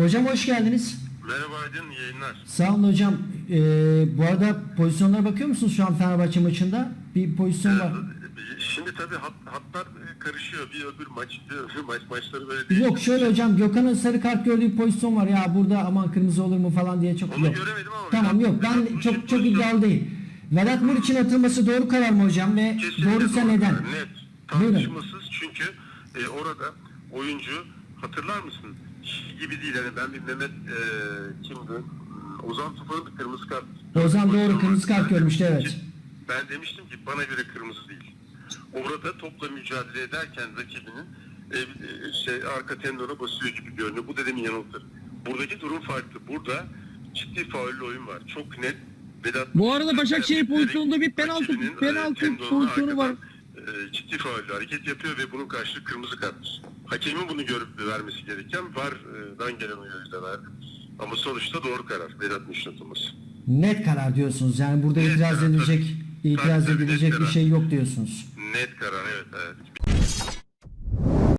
Hocam hoş geldiniz. Merhaba Aydın, yayınlar. Sağ olun hocam. Ee, bu arada pozisyonlara bakıyor musunuz şu an Fenerbahçe maçında? Bir pozisyon var. Ee, Şimdi tabii hat, hatlar e, karışıyor. Bir öbür maç, bir öbür maç maçları böyle değil. Yok şöyle hocam Gökhan'ın sarı kart gördüğü bir pozisyon var. Ya burada aman kırmızı olur mu falan diye çok Onu yok. göremedim ama Tamam yok ben Vedat çok çok pozisyonu- iddialı değil. Vedat Muriç'in atılması doğru karar mı hocam ve Kesinlikle doğruysa doğru. neden? Net. Buyurun. Tartışmasız çünkü e, orada oyuncu hatırlar mısın? Şey gibi değil. Yani ben bir Mehmet e, kimdi? Ozan Tufan'ın bir kırmızı kart. Ozan doğru, kırmızı kart görmüştü, evet. Ben demiştim ki bana göre kırmızı değil. Orada topla mücadele ederken rakibinin e, e, şey arka tendona basıyor gibi görünüyor. Bu dedemin yanıltır. Buradaki durum farklı. Burada ciddi faullü oyun var. Çok net. Vedat Bu arada Başakşehir pozisyonunda bir penaltı- e, penaltı pozisyonu var. e, ciddi faullü hareket yapıyor ve bunun karşılığı kırmızı karttır. Hakemin bunu görüp vermesi gereken VAR'dan gelen uyarıyla verdi. Ama sonuçta doğru karar. Vedat Muş'un atılması. Net karar diyorsunuz. Yani burada Net itiraz edilecek itiraz edilecek bir şey yok diyorsunuz.